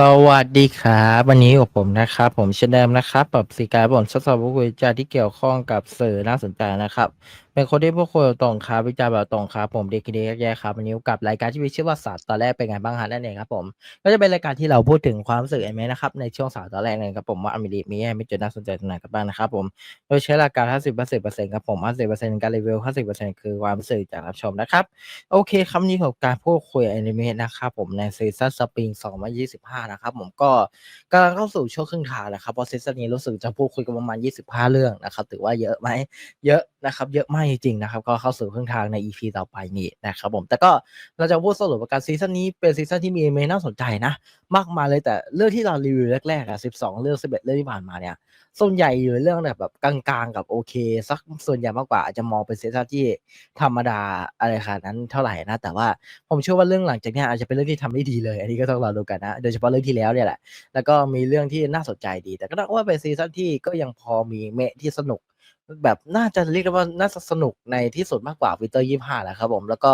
สวัสดีครับวันนี้กับผมนะครับ ผมเชนเดมนะครับแบบสีการบททดสอบคุยจาที่เกี่ยวข้องกับสื่อน่าสนใจนะครับ เป็นคนที่พูดคุยตรงครับวิจารณ์แบบตรงครับผมเด็กดีแย่ครับวันนี้กับรายการที่มีชื่อว่าศาสตร์ตอนแรกเป็นไงบ้างฮะนั่นเองครับผมก็จะเป็นรายการที่เราพูดถึงความรู้สึกเอเมนะครับในช่วงศาสตร์ตอนแรกเลยครับผมว่าอเมริมีไม่จุดน่าสนใจตรงไหนกันบ้างนะครับผมโดยใช้หลักการ 50เปอร์เซ็นต์เปอร์เซ็นต์ครับผม50เปอร์เซ็นต์การรีวิว 50เปอร์เซ็นต์คือความรู้สึกจากรับชมนะครับโอเคครับนี่ของการพูดคุยอนิเมะนะครับผมในซีซั่นสปริง2025นะครับผมก็กำลังเข้าสู่ช่วงครึ่งทางแล้วครับเพราะซีซั่นนี้รู้สึกจะพูดคุยกันประมาณ 25 เรื่องนะครับถือว่าเยอะไหมเยอะนะครับเยอะมากจริงๆนะครับ ก็เข้าสู่ครึ่งทางใน EP ต่อไปนี้นะครับผม แต่ก็เราจะพูดสรุปว่าการซีซั่นนี้เป็นซีซั่นที่มีเมน่าสนใจนะ มากมายเลยแต่เรื่องที่เรารีวิวแรกๆอะ12 เรื่อง 11 เรื่องที่ผ่านมาเนี่ย ส่วนใหญ่อยู่ในเรื่องแบบกลางๆกับโอเคสักส่วนใหญ่มากกว่าอาจจะมองเป็นซีซั่นที่ธรรมดาอะไรขนาดนั้นเท่าไหร่นะ แต่ว่าผมเชื่อว่าเรื่องหลังจากนี้อาจจะเป็นเรื่องที่ทำได้ดีเลย อันนี้ก็ต้องรอดูกันนะ โดยเฉพาะเรื่องที่แล้วเนี่ยแหละ แล้วก็มีเรื่องที่น่าสนใจดี แต่ก็นับว่าเป็นซีซั่นที่ก็ยังพอมีเมะที่สนุก แบบน่าจะเรียกได้ว่าน่าจะสนุกในที่สุดมากกว่าวิเตอร์ยี่ห้าแหละครับผมแล้วก็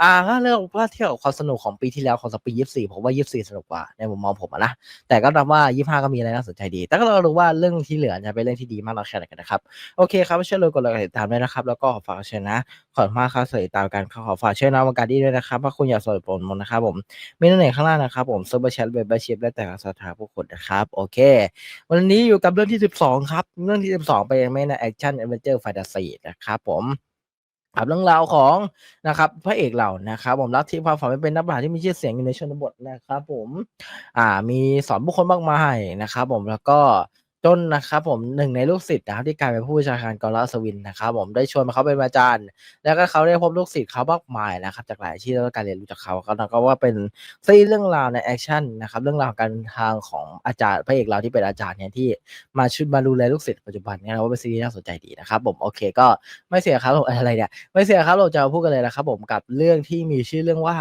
อ่าถ้าเรื่องว่าเที่ยบกับความสนุกของปีที่แล้วของสปียี่สี่ผมว่ายี่สี่สนุกกว่าในมุมมองผมนะ แต่ก็นับว่ายี่ห้าก็มีอะไรน่าสนใจดี แต่ก็เรารู้ว่าเรื่องที่เหลือจะเป็นเรื่องที่ดีมากน้อยแค่ไหนกันนะครับ โอเคครับช่วยเลยกดไลค์ติดตามด้วยนะครับ แล้วก็ขอฝากเชิญนะ ขอบมากครับสวัสดีตามกันขอฝากเชิญนะวงการดีด้วยนะครับถ้าคุณอยากสนับสนุนผมนะครับผมมีหน้าไหนข้างล่างนะครับผมซูเปอร์แชทเบเบอร์ชิพและแต่ละสถานผู้คนนะครับโอเค วันนี้อยู่กับเรื่องที่ 12 ครับ เรื่องที่ 12 ไปยังไม่นะแอคชั่นแอดเวนเจอร์แฟนตาซีนะครับผม อับเรื่องราวของนะครับพระเอกเรานะครับผมรักที่ความฝันเป็นนักปราชญ์ที่มีชื่อเสียงอยู่ในชนบทนะครับผมอ่ามีสอนบุคคลมากมายนะครับผมแล้วก็ จนนะครับผมหนึ่งในลูกศิษย์นะครับที่กลายเป็นผู้บัญชาการกองรัฐอัศวินนะครับผมได้ชวนเขาเป็นอาจารย์ แล้วก็เขาได้พบลูกศิษย์เขามากมายนะครับจากหลายที่แล้วก็การเรียนรู้จากเขาเขาก็ว่าเป็นซีเรื่องราวในแอคชั่นนะครับเรื่องราวการเดินทางของอาจารย์พระเอกเราที่เป็นอาจารย์เนี่ยที่มาชุดมาดูแลลูกศิษย์ปัจจุบันเนี่ยเราว่าเป็นซีรีส์น่าสนใจดีนะครับผมโอเคก็ไม่เสียครับอะไรเนี่ยไม่เสียครับเราจะพูดกันเลยนะครับผมกับเรื่องที่มีชื่อเรื่องว่า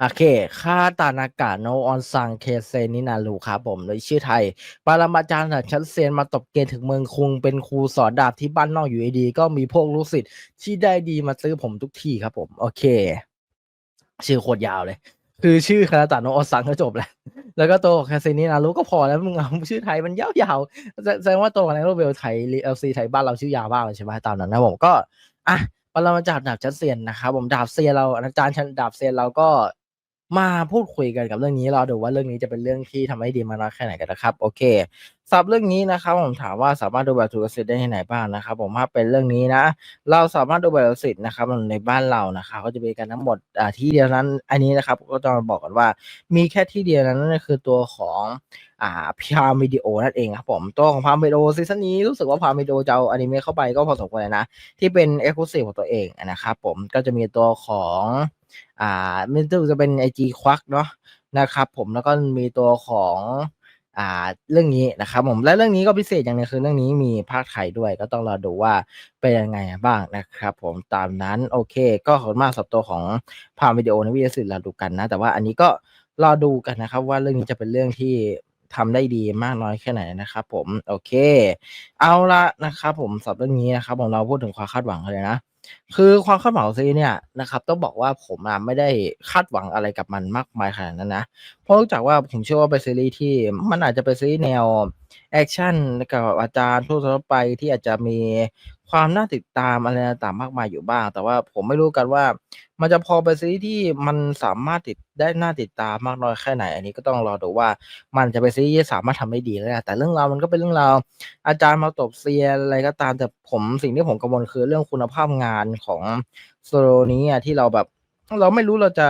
โอเคคาตานากะโนออนซังเคเซนินารูครับผมโดยชื่อไทย ปรมาจารย์จากชั้นเซียนมาตบเกณฑ์ถึงเมืองคุง เป็นครูสอนดาบที่บ้านนอกอยู่ดี ก็มีพวกลูกศิษย์ที่ได้ดีมาซื้อผมทุกทีครับผม โอเค ชื่อโคตรยาวเลย คือชื่อคาตาโนออนซังก็จบแล้ว แล้วก็ตัวของแคสเซนินารูก็พอแล้วมึงเอาชื่อไทยมันยาวๆแสดงว่าตัวของในโรเบลไทยเอลซีไทยบ้านเราชื่อยาวมากใช่ไหมตามนั้นนะผมก็อะปรมาจารย์ดาบชั้นเซียนนะครับผมดาบเซียนเราอาจารย์ชั้นดาบเซียนเราก็ มาพูดคุยกันกับเรื่องนี้เรอดูว่าเรื่องนี้จะเป็นเรื่องที่ทำให้ดีมากน้อยแค่ไหนกันนะครับ โอเคสำหรับเรื่องนี้นะครับผมถามว่าสามารถดูแบบถูกสิทธิ์ได้ที่ไหนบ้างนะครับ ผมถ้าเป็นเรื่องนี้นะ เราสามารถดูแบบสิทธิ์นะครับในบ้านเรานะครับก็จะมีกันทั้งหมดที่เดียวนั้น อันนี้นะครับ ก็ต้องบอกกันว่ามีแค่ที่เดียวนั้นนั่นคือตัวของอ่าพามวิดีโอนั่นเองครับผมตัวของพามวิดีโอซีซั่นนี้รู้สึกว่าพามวิดีโอจะเอาอนิเมะเข้าไปก็พอสมควรเลยนะ ที่เป็นเอ็กซ์คลูซีฟของตัวเองนะครับผมก็จะมีตัวของ อ่าไม่รู้จะเป็นไอจีควักเนาะนะครับผมแล้วก็มีตัวของอ่าเรื่องนี้นะครับผมและเรื่องนี้ก็พิเศษอย่างหนึงคือเรื่องนี้มีภาคไทยด้วย ก็ต้องรอดูว่าเป็นยังไงบ้างนะครับ ผมตามนั้นโอเค ก็ขอบคุณมากสำหรับตัวของพามวิดีโอในวิทยาศิลป์เราดูกันนะ แต่ว่าอันนี้ก็รอดูกันนะครับ ว่าเรื่องนี้จะเป็นเรื่องที่ทำได้ดีมากน้อยแค่ไหนนะครับผมโอเค เอาละนะครับผมสำหรับเรื่องนี้นะครับผมเราพูดถึงความคาดหวังเลยนะ คือความคาดหวังของซีเนี่ยนะครับต้องบอกว่าผมไม่ได้คาดหวังอะไรกับมันมากมายขนาดนั้นนะเพราะจากว่าผมเชื่อว่าเป็นซีรีส์ที่มันอาจจะเป็นซีรีส์แนว แอคชั่นกับอาจารย์ทั่วไปที่อาจจะมีความน่าติดตามอะไรต่างๆมากมายอยู่บ้าง แต่ว่าผมไม่รู้กันว่า มันจะพอเป็นซีรีส์ที่มันสามารถติดได้น่าติดตามมากน้อยแค่ไหน อันนี้ก็ต้องรอดูว่ามันจะเป็นซีรีส์ที่สามารถทำได้ดีแล้วแต่เรื่องราวมันก็เป็นเรื่องราวอาจารย์มาตบเซียอะไรก็ตามแต่ผมสิ่งที่ผมกังวลคือเรื่องคุณภาพงานของโซโลนี้ที่เราแบบ เราไม่รู้เราจะ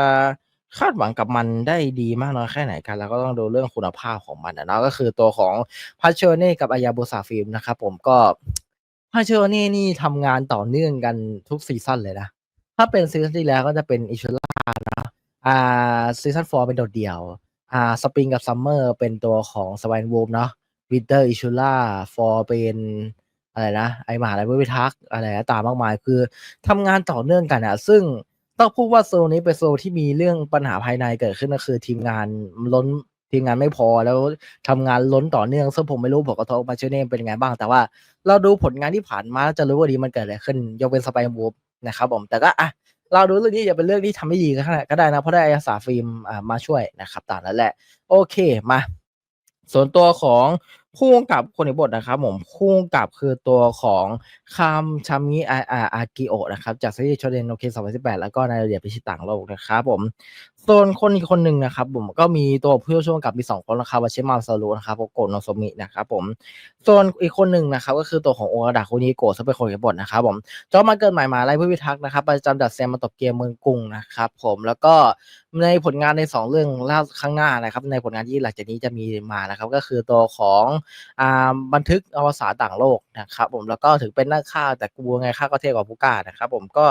คาดหวังกับมันได้ดีมากน้อยแค่ไหนกันเราก็ต้องดูเรื่องคุณภาพของมันอะเนาะก็คือตัวของพัชเชอร์เน่กับอายาบุสาฟิล์มนะครับผมก็พัชเชอร์เน่นี่ทำงานต่อเนื่องกันทุกซีซั่นเลยนะ ถ้าเป็นซีซั่นที่แล้วก็จะเป็นอิชูล่านะอ่าซีซั่น4เป็นโดดเดี่ยวอ่าสปริงกับซัมเมอร์เป็นตัวของสวายวูมเนาะวินเตอร์อิชูล่าฟอร์เป็นอะไรนะไอมหาลัยวิทักอะไรนะตามมากมายคือทำงานต่อเนื่องกันอะซึ่ง ต้องพูดว่าโซนนี้เป็นโซนที่มีเรื่องปัญหาภายในเกิดขึ้นก็คือ ทีมงานล้นทีมงานไม่พอแล้วทำงานล้นต่อเนื่องซึ่งผมไม่รู้ผลกระทบมาเชเน่เป็นยังไงบ้าง แต่ว่าเราดูผลงานที่ผ่านมาจะรู้ว่าดีมันเกิดอะไรขึ้น ยกเว้นสไปร์วูฟนะครับผมแต่ก็อะเราดูเรื่องนี้จะเป็นเรื่องที่ทำได้ดีก็ได้ก็ได้นะ เพราะได้อาสาฟิล์มมาช่วยนะครับตามนั้นแหละ โอเคมา ส่วนตัวของ คู่กำกับคนในบทนะครับผมคู่กำกับคือตัวของคำชามิอาอาอากิโอนะครับจากซีรีส์โชเดนโอเค2018 แล้วก็นายเดียบพิชิตต่างโลกนะครับผม ส่วนคนอีกคนหนึ่งนะครับผมก็มีตัวผู้ช่วยกำกับมีสองคนนะครับวาชิมาซารุนะครับโกโนโซมินะครับผมส่วนอีกคนหนึ่งนะครับก็คือตัวของโอราดาคุนิโกะซึ่งเป็นคนเขียนบทนะครับผมจอมาเกิดใหม่มาไล่ผู้พิทักษ์นะครับประจำดัดแซมมาตบเกมเมืองกรุงนะครับผมแล้วก็ในผลงานในสองเรื่องล่าข้างหน้านะครับ ในผลงานที่หลังจากนี้จะมีมานะครับก็คือตัวของอ่าบันทึกอวสานต่างโลกนะครับผมแล้วก็ถึงเป็นนักฆ่าแต่กูไงฆ่าก็เท่กว่าผู้กล้านะครับผมก็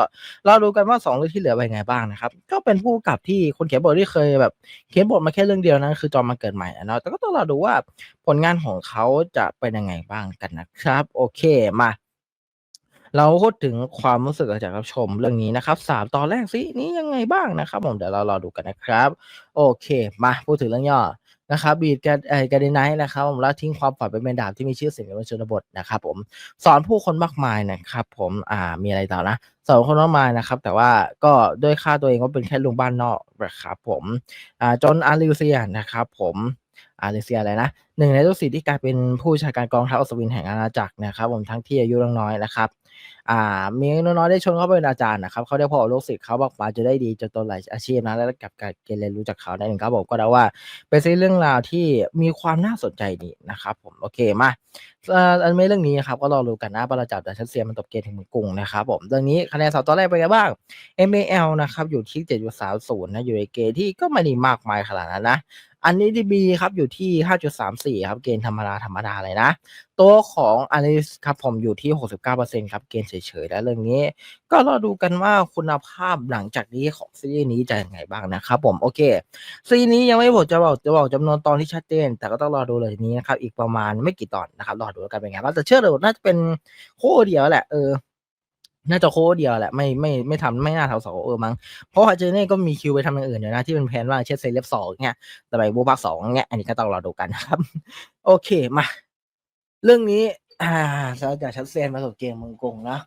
เราดูกันว่าสองเรื่องที่เหลือเป็นไงบ้างนะครับก็เป็นผู้กำกับที่คนเขียนบทที่เคยแบบเขียนบทมาแค่เรื่องเดียวนั้นคือจอมาเกิดใหม่นะเนาะแต่ก็ต้องรอดูว่าผลงานของเขาจะเป็นยังไงบ้างกันนะครับ โอเคมา เราพูดถึงความรู้สึกหลังจากรับชมเรื่องนี้นะครับสามตอนแรกสินี้ยังไงบ้างนะครับ ผมเดี๋ยวเรารอดูกันนะครับ โอเค มาพูดถึงเรื่องย่อ นะครับบีดการเอ่อการดไนท์นะครับผมละทิ้งความฝันไปเป็นดาบที่มีชื่อเสียงในชนบทนะครับผมสอนผู้คนมากมายนะครับผมอ่ามีอะไรต่อนะสอนคนมากมายนะครับ แต่ว่าก็ด้วยค่าตัวเองก็เป็นแค่ลุงบ้านนอกนะครับผมอ่าจนอาริวเซียนะครับผมอาริเซียอะไรนะหนึ่งในลูกศิษย์ที่กลายเป็นผู้ชาการกองทัพอัศวินแห่งอาณาจักรนะครับผมทั้งที่อายุน้อยนะครับ อ่ามีน้อยๆได้ชวนเขาเป็นอาจารย์นะครับเขาได้พอลูกศิษย์เขาบอกมาจะได้ดีจนตัวหลายอาชีพนะแล้วกับการเรียนรู้จากเขาได้หนึ่งครับผมก็ได้ว่าเป็นเรื่องราวที่มีความน่าสนใจดีนะครับผมโอเคมาอันไม่เรื่องนี้นะครับก็รอดูกันนะบรรจับแต่ชัดเซียมันตบเกมถึงเมืองกรุงนะครับผมเรื่องนี้คะแนนสาวตัวแรกเป็นไงบ้าง MAL นะครับอยู่ที่7.30นะอยู่ในเกณฑ์ที่ก็ไม่ได้มากมายขนาดนั้นนะ อันนี้ดีบีครับอยู่ที่ 5.34 ครับ เกณฑ์ธรรมดาธรรมดาเลยนะ ตัวของอลิสครับผมอยู่ที่ 69%ครับ เกณฑ์เฉยๆ แล้วเรื่องนี้ ก็รอดูกันว่าคุณภาพหลังจากนี้ของซีรีส์นี้จะยังไงบ้างนะครับผม โอเค ซีนี้ยังไม่บอกจะบอกจะบอกจำนวนตอนที่ชัดเจน แต่ก็ต้องรอดูเลยนี้นะครับ อีกประมาณไม่กี่ตอนนะครับ รอดูกันเป็นไงบ้างแต่เชื่อเลยว่าน่าจะเป็นโคเดียวแหละ เออ น่าจะโค้ดเดียวแหละไม่ไม่ไม่ทำไม่น่าทำสองเออมั้งเพราะฮาเจเน่ก็มีคิวไปทำอย่างอื่นอยู่นะที่เป็นแผนว่าเช่นเซเลบสองเนี่ยแต่ไปบูบักสองเนี่ยอันนี้ก็ต้องรอดูกันนะครับ โอเคมา เรื่องนี้ อ่าสำหรับจากชัดเซนมาสบเกมเมืองกงนะ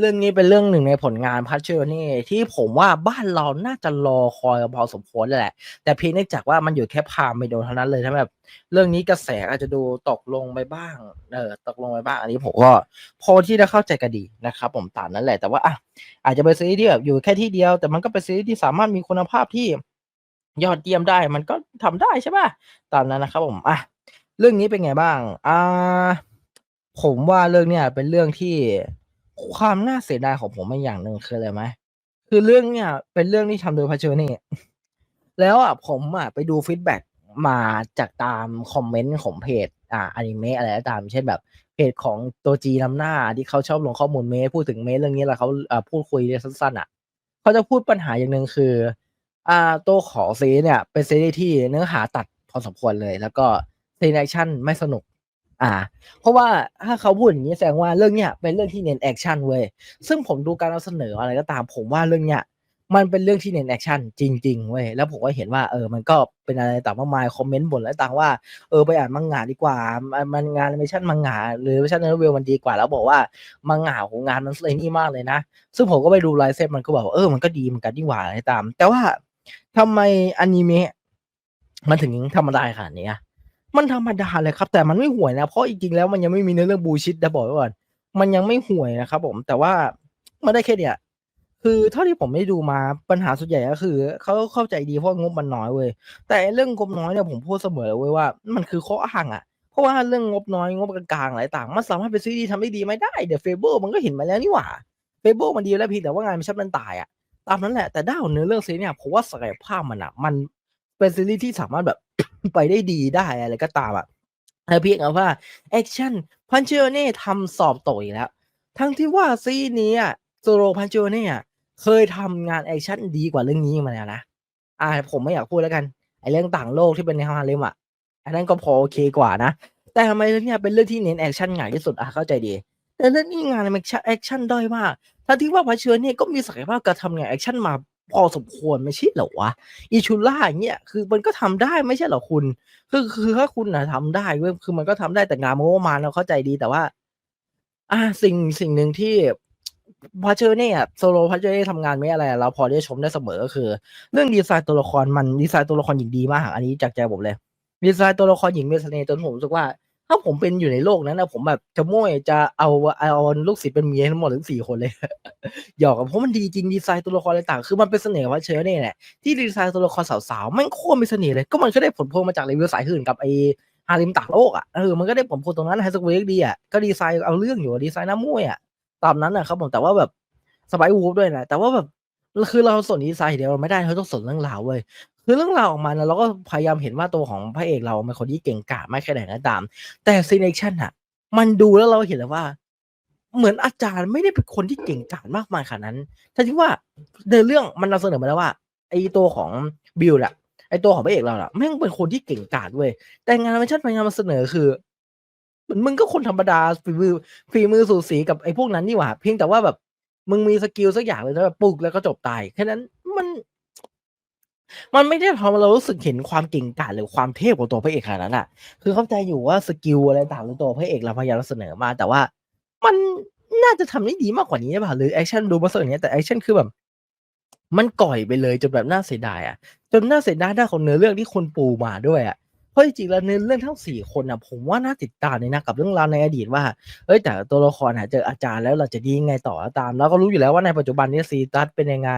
เรื่องนี้เป็นเรื่องหนึ่งในผลงานพัชเชอร์นี่ที่ผมว่าบ้านเราน่าจะรอคอยพอสมควรเลยแหละ แต่เพียงเนื่องจากว่ามันอยู่แค่พามไม่โดนเท่านั้นเลยถ้าแบบเรื่องนี้กระแสอาจจะดูตกลงไปบ้างเออตกลงไปบ้าง อันนี้ผมก็พอที่จะเข้าใจกันดีนะครับผมตามนั้นแหละแต่ว่าอะอาจจะเป็นซีรีส์ที่แบบอยู่แค่ที่เดียว แต่มันก็เป็นซีรีส์ที่สามารถมีคุณภาพที่ยอดเยี่ยมได้ มันก็ทำได้ใช่ป่ะตามนั้นนะครับผมอะเรื่องนี้เป็นไงบ้างอ่าผมว่าเรื่องเนี้ยเป็นเรื่องที่ ความน่าเสียดายของผมอีกอย่างหนึ่งคืออะไรไหมคือเรื่องเนี้ยเป็นเรื่องที่ทำโดยพาเชอร์นี่แล้วอะผมอะไปดูฟีดแบ็กมาจากตามคอมเมนต์ของเพจ อ่าอนิเมะอะไรก็ตาม เช่นแบบเพจของตัวจีนำหน้าที่เขาชอบลงข้อมูลเมะพูดถึงเมะเรื่องนี้แล้วเขาอ่าพูดคุยสั้นๆอะเขาจะพูดปัญหาอย่างหนึ่งคือ อ่าตัวของซีเนี่ย เป็นซีรีส์ที่เนื้อหาตัดพอสมควรเลย แล้วก็ซีนแอคชั่นไม่สนุก อ่า เพราะว่าถ้าเขาพูดอย่างนี้แสดงว่าเรื่องเนี้ยเป็นเรื่องที่เน้นแอคชั่นเว้ยซึ่งผมดูการนำเสนออะไรก็ตาม ผมว่าเรื่องเนี้ยมันเป็นเรื่องที่เน้นแอคชั่นจริงๆเว้ยแล้วผมก็เห็นว่าเออมันก็เป็นอะไรต่างมากมายคอมเมนต์บ่นอะไรต่างว่าเออไปอ่านมังงะดีกว่า มันงานแอนิเมชั่นมังงะหรือแอนิเมชั่นเวลมันดีกว่าแล้วบอกว่ามังงะโหงงานมันเลยนี่มากเลยนะ ซึ่งผมก็ไปดูไลฟ์เซ็ตมันก็บอกว่าเออมันก็ดีเหมือนกันดีกว่าอะไรตาม แต่ว่าทำไมอนิเมะมันถึงธรรมดาขนาดนี้อะ มันธรรมดาเลยครับ แต่มันไม่ห่วยนะ เพราะจริงๆแล้วมันยังไม่มีเนื้อเรื่องบูชิดนะบอกไว้ก่อนมันยังไม่ห่วยนะครับ ผมแต่ว่ามันได้แค่เนี้ยคือเท่าที่ผมได้ดูมาปัญหาส่วนใหญ่ก็คือเขาเข้าใจดีเพราะงบมันน้อยเว้ยแต่เรื่องงบน้อยเนี่ยผมพูดเสมอเลยว้ยว่ามันคือข้ออ้างอะเพราะว่าเรื่องงบน้อยงบกลางๆอะไรต่าง มันสามารถเป็นซีรีส์ทำได้ดีไม่ได้เดี๋ยวเฟเบอร์มันก็เห็นมาแล้วนี่หว่าเฟเบอร์มันดีแล้วพียงแต่ว่างานมันชับมันตายอะตามนั้นแหละแต่ด้านเนื้อเรื่องซีรีส์เนี่ยผมว่าศักยภาพมันอะมันเป็นซีรีส์ที่สามารถแบบ ไปได้ดีได้อะไรก็ตามอะเพียงแต่ว่าแอคชั่นพันเชอร์เน่ทำสอบตกอีกแล้ว ทั้งที่ว่าซีนี้โซโลพันเชอร์เน่เคยทำงานแอคชั่นดีกว่าเรื่องนี้มาแล้วนะอ่าผมไม่อยากพูดแล้วกันไอเรื่องต่างโลกที่เป็นในฮาเลมอะอันนั้นก็พอโอเคกว่านะ แต่ทำไมเรื่องเนี้ยเป็นเรื่องที่เน้นแอคชั่นง่ายที่สุดอะเข้าใจดีแต่เรื่องนี้งานแอคชั่นแอคชั่นด้อยมากทั้งที่ว่าพันเชอร์เน่ก็มีศักยภาพการทำงานแอคชั่นมา พอสมควรไม่ใช่เหรอวะอิชูล่าอย่างเงี้ยคือมันก็ทำได้ไม่ใช่เหรอคุณ คือคือถ้าคุณนะทำได้เว้ยคือมันก็ทำได้แต่งานมันก็มาเราเข้าใจดีแต่ว่า อ่าสิ่งสิ่งหนึ่งที่พอเจอเนี่ยโซโลพอเจอเนี่ยทำงานไม่อะไรเราพอได้ชมได้เสมอก็คือ เรื่องดีไซน์ตัวละครมันดีไซน์ตัวละครหญิงดีมากอันนี้จากใจผมเลยดีไซน์ตัวละครหญิงมีเสน่ห์จนผมรู้สึกว่า ถ้าผมเป็นอยู่ในโลกนั้นนะผมแบบจะโม่ยจะเอาเอาลูกศิษย์เป็นเมียทั้งหมดถึงสี่คนเลยหยอกอะเพราะมันดีจริงดีไซน์ตัวละครอะไรต่างคือมันเป็นเสน่ห์ของพาเชอร์นี่แหละที่ดีไซน์ตัวละครสาวๆมันโคตรมีเสน่ห์เลยก็มันก็ได้ผลพวงมาจากรีวิวสายหื่นกับไอฮาริมต่างโลกอะเออมันก็ได้ผลพวงตรงนั้นไฮสเวกดีอะก็ดีไซน์เอาเรื่องอยู่ดีไซน์หน้ามวยอะตามนั้นนะครับผมแต่ว่าแบบสไปวูฟด้วยนะแต่ว่าแบบคือเราสนดีไซน์เดียวไม่ได้เราต้องสนเรื่องราวเว้ย คือเรื่องราวออกมานะเราก็พยายามเห็นว่าตัวของพระเอกเราเป็นคนที่เก่งกาจมากแค่ไหนก็ตาม แต่ซีเนชั่นอะมันดูแล้วเราเห็นเลยว่า เหมือนอาจารย์ไม่ได้เป็นคนที่เก่งกาจมากมายขนาดนั้นทั้งที่ว่าในเรื่องมันนำเสนอมาแล้วว่าไอตัวของบิลอะไอตัวของพระเอกเราอะแม่งเป็นคนที่เก่งกาจเว้ยแต่งานเวอร์ชันพยายามมาเสนอคือเหมือนมึงก็คนธรรมดาฝีมือฝีมือสูสีกับไอ้พวกนั้นนี่หว่า เพียงแต่ว่าแบบ มึงมีสกิลสักอย่างเลยแล้วแบบปลุกแล้วก็จบตายแค่นั้นมัน มันไม่ได้ทำให้เรารู้สึกเห็นความเก่งกาจหรือความเทพของตัวพระเอกขนาดนั้นอะ คือเข้าใจอยู่ว่าสกิลอะไรต่างของตัวพระเอกเราพยายามเสนอมา แต่ว่ามันน่าจะทำได้ดีมากกว่านี้เปล่าหรือแอคชั่นดูมาสักอย่างเนี้ยแต่แอคชั่นคือแบบมันก่อยไปเลยจนแบบน่าเสียดายอะจนน่าเสียดายด้านของเนื้อเรื่องที่คนปูมาด้วยอะ เพราะจริงๆแล้วเนื้อเรื่องทั้งสี่คนอะผมว่าน่าติดตามเลยนะกับเรื่องราวในอดีตว่าเอ้ยแต่ตัวละครอะเจออาจารย์แล้วเราจะดียังไงต่อตาม แล้วก็รู้อยู่แล้วว่าในปัจจุบันนี้ซีตัสเป็นยังไง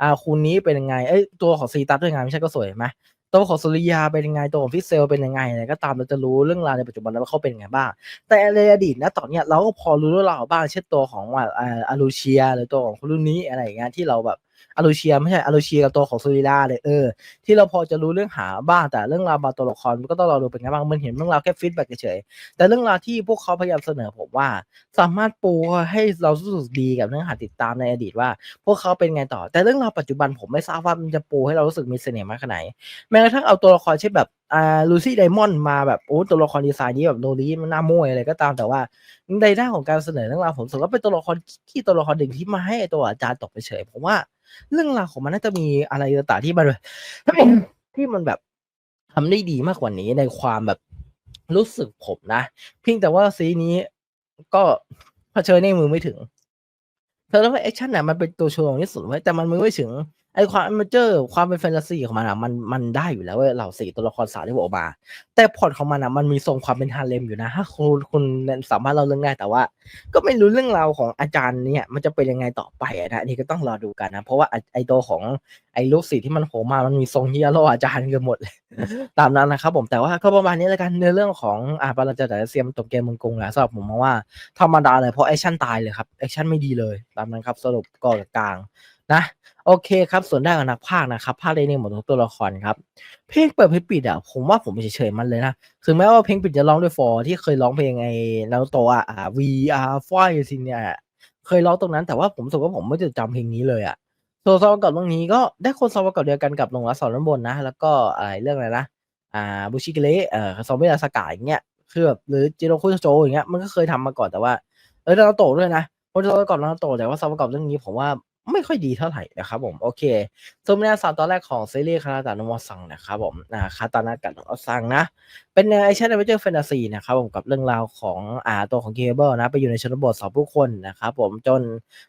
อ่าคุณนี้เป็นยังไงเอ้ยตัวของซีตัสเป็นยังไงไม่ใช่ก็สวยไหมตัวของสุริยาเป็นยังไงตัวของฟิเซลเป็นยังไงอะไรก็ตามเราจะรู้เรื่องราวในปัจจุบันแล้วว่าเขาเป็นยังไงบ้าง แต่ในอดีตนะตอนเนี้ยเราก็พอรู้เรื่องราวบ้างเช่นตัวของอ่าอารูเชีย หรือตัวของคุณรุ่นนี้อะไรอย่างเงี้ยที่เราแบบ อารูเชียไม่ใช่อารูเชียกับตัวของซูริล่าเลยเออที่เราพอจะรู้เรื่องหาบ้างแต่เรื่องราวบางตัวละครก็ต้องรอดูเป็นไงบ้างมันเห็นเรื่องราวแค่ฟีดแบ็กเฉยแต่เรื่องราวที่พวกเขาพยายามเสนอผมว่า สามารถปูให้เรารู้สึกดีกับเนื้อหาติดตามในอดีตว่า พวกเขาเป็นไงต่อ แต่เรื่องราวปัจจุบันผมไม่ทราบว่ามันจะปูให้เรารู้สึกมีเสน่ห์มากขนาดไหนแม้กระทั่งเอาตัวละครเช่นแบบอ่าลูซี่ไดมอนด์มาแบบโอ้ตัวละครดีไซน์นี้แบบโนรีมันน่าม่วยอะไรก็ตามแต่ว่าในด้านของการเสนอเรื่องราวผมรู้สึกว่าเป็นตัวละครที่ตัวละครหนึ่งที่มาให้ตัวอาจารย์ตกไปเฉยผมว่า เรื่องราวของมันน่าจะมีอะไรต่างๆที่มันที่มันแบบทำได้ดีมากกว่านี้ในความแบบรู้สึกผมนะเพียงแต่ว่าซีนี้ก็เผชิญในมือไม่ถึงเธอแล้วว่าแอคชั่นน่ะมันเป็นตัวโชว์ที่สุดไว้ยแต่มันมือไม่ถึง ไอความอเมเจอร์ ความเป็นแฟนตาซีของมันอะมันมันได้อยู่แล้วเว้ยเหล่าสี่ตัวละครสาวที่บอกมา แต่พล็อตของมันอะมันมีทรงความเป็นฮาเลมอยู่นะถ้าคุณคุณสามารถเล่าเรื่องได้แต่ว่า ก็ไม่รู้เรื่องราวของอาจารย์เนี่ย มันจะเป็นยังไงต่อไปนะอันนี่ก็ต้องรอดูกันนะ เพราะว่าไอตัวของไอลูกศิษย์ที่มันโผล่มามันมีทรงที่จะล่ออาจารย์กันหมดเลยตามนั้นนะครับผมแต่ว่าก็ประมาณนี้แล้วกันในเรื่องของอ่าปาราจาแต่เซียมตบเกมเมืองกรุงแหละสำหรับผมมองว่าธรรมดาเลยเพราะแอคชั่นตายเลยครับแอคชั่นไม่ดีเลยตามนั้นครับสรุปก็กลาง นะโอเคครับ ส่วนด้านของนักพากย์นะครับพากย์ได้ในหมดทุกตัวละครครับ เพลงเปิดเพลงปิดอะผมว่าผมเฉยๆมันเลยนะถึงแม้ว่าเพลงปิดจะร้องด้วยฟอร์ที่เคยร้องเพลงไอ้นารูโตะอะ VR ฟอยซินเนี่ยเคยร้องตรงนั้นแต่ว่าผมรู้สึกว่าผมไม่จดจำเพลงนี้เลยอะตัวซาวกับเรื่องนี้ก็ได้คนซาวกับเดียวกันกับลงรัสอนด้านบนนะ แล้วก็อะไรเรื่องอะไรนะอ่าบูชิเกเลเอ่อซอมบี้ลาสกาอย่างเงี้ยคือแบบหรือจิโรคุโจอย่างเงี้ยมันก็เคยทำมาก่อนแต่ว่าเออนารูโตะด้วยนะเพราะซาวกับนารูโตะแต่ว่าซาวกับเรื่องนี้ผมว่า ไม่ค่อยดีเท่าไหร่นะครับผมโอเคสมในสามตอนแรกของซีรีส์คาราตานมอซังนะครับผมนะคาตานากัดอสังนะ เป็นแนวแอคชั่นแอดเวนเจอร์แฟนตาซีนะครับผมกับเรื่องราวของอ่าตัวของเคเบิลนะไปอยู่ในชนบทสองผู้คนนะครับผมจน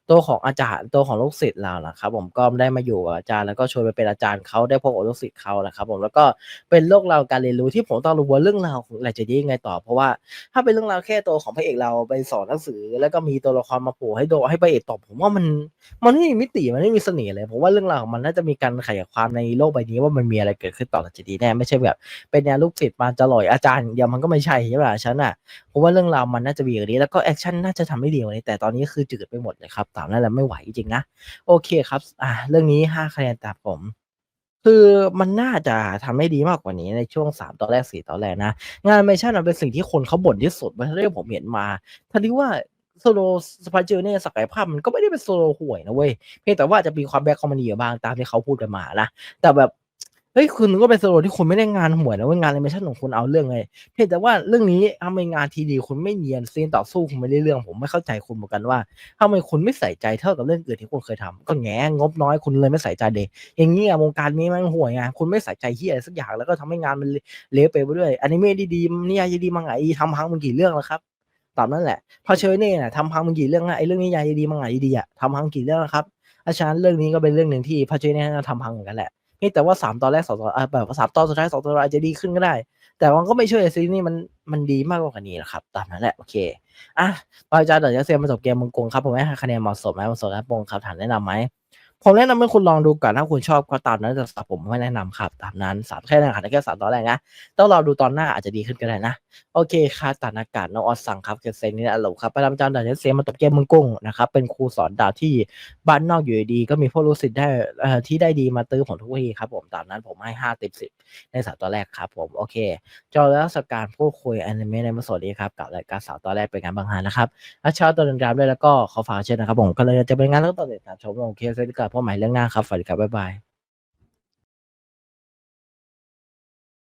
ตัวของอาจารย์ตัวของลูกศิษย์เรานะครับผมก็ได้มาอยู่กับอาจารย์แล้วก็ชวนไปเป็นอาจารย์เขาได้พบกับลูกศิษย์เขานะครับผมแล้วก็เป็นโลกราวการเรียนรู้ที่ผมต้องรู้ว่าเรื่องราวของอะไรจะยังไงต่อ เพราะว่าถ้าเป็นเรื่องราวแค่ตัวของพระเอกเราไปสอนหนังสือ แล้วก็มีตัวละครมาโผล่ให้โดให้พระเอกตอบผมว่ามันมันไม่มีมิติมันไม่มีเสน่ห์เลยผมว่าเรื่องราวของมันน่าจะมีการขยายความในโลกใบนี้ว่ามันมีอะไรเกิดขึ้นต่อจะดีแน่ไม่ใช่แบบเป็นแนวลูกศิษย์มาจะหล่อยอาจารย์เดียวมันก็ไม่ใช่ใช่ไหมล่ะฉันอะเพราะว่าเรื่องราวมันน่าจะมีอย่างนี้ แล้วก็แอคชั่นน่าจะทำได้ดีกว่านี้แต่ตอนนี้คือจืดไปหมดเลยครับตามนั้นแหละไม่ไหวจริงนะโอเคครับอ่าเรื่องนี้ห้าคะแนนตามผมคือมันน่าจะทำให้ดีมากกว่านี้ในช่วงสามตอนแรกสี่ตอนแรกนะ งานเมชั่นมันเป็นสิ่งที่คนเขาบ่นที่สุดมาที่ผมเห็นมาทันทีว่าโซโลสปาเจอร์เนี่ยศักยภาพมันก็ไม่ได้เป็นโซโลห่วยนะเว้ยเพียงแต่ว่าจะมีความแบ็คคอมมานีบ้างตามที่เขาพูดกันมานะแต่แบบ เฮ้ยคุณก็เป็นโซโลที่คุณไม่ได้งานห่วยนะเว่างานแอนิเมชันของคุณเอาเรื่องเลยเพียงแต่ว่าเรื่องนี้ทำไมงานทีดีคุณไม่เนียนซีนต่อสู้คุณไม่ได้เรื่องผมไม่เข้าใจคุณเหมือนกันว่าทำไมคุณไม่ใส่ใจเท่ากับเรื่องอื่นที่คุณเคยทำก็แง่งบน้อยคุณเลยไม่ใส่ใจเด็กอย่างเงี้ยวงการนี้มันห่วยไงคุณไม่ใส่ใจเฮียอะไรสักอย่างแล้วก็ทำให้งานมันเละไปไปด้วยอนิเมะดีๆนิยายดีๆมังงะดีทำพังมันกี่เรื่องแล้วครับตามนั่นแหละพอเชยเน่เนี่ยทำพังมึงกี่เรื่องนะไอ้เรื่องนี้ยายดีมังไงดีอะทำพังกี่เรื่องนะครับอาฉะนันเรื่องนี้ก็เป็นเรื่องหนึ่งที่พอเชยเน่ทำพังเหมือนกันแหละ นี่แต่ว่าสามตอนแรกสองตอนอะแบบว่าสามตอนสุดท้ายสองตอนอาจจะดีขึ้นก็ได้ แต่มันก็ไม่ช่วยซีรีส์นี้มันมันดีมากกว่านี้นะครับ ตามนั้นแหละ โอเค อะปาจารย์เดี๋ยวจะเซียนมาจบเกมมึงกงครับผมให้คะแนนเหมาะสมไหมเหมาะสมครับปงครับถามแนะนำไหม ผมแนะนำให้คุณลองดูก่อนถ้าคุณชอบก็ตามนั้นแต่สำหรับผมไม่แนะนำครับตามนั้นสามแค่นั้นค่ะแค่สามตอนแรกนะต้องรอดูตอนหน้าอาจจะดีขึ้นก็ได้นะ โอเคค่ะตานอากาศน้องออสสั่งครับเกษตรนี่นะหลครับประจำจารย์ดันเซนมาตบเกมมึงกุ้งนะครับเป็นครูสอนดาวที่บ้านนอกอยู่ดีก็มีผู้รู้สิทธิ์ได้ที่ได้ดีมาตื้อผมทุกวีครับผมตามนั้นผมให้ห้าติดสิบในสามตอนแรกครับผมโอเค จอแล้วสการพูดคุยอนิเมะในมาสดีครับกับรายการสาวตอนแรกเป็นงานบางฮานนะครับอาชาตัวดินรามด้วยแล้วก็ขอฝากเช่นนะครับผมก็เลยจะเป็นงานแล้วต่อเด็ดตามชมโอเคสวัสดีครัเพ่อใหม่เรื่องหน้าครับสวัสดีครับบ๊ายบาย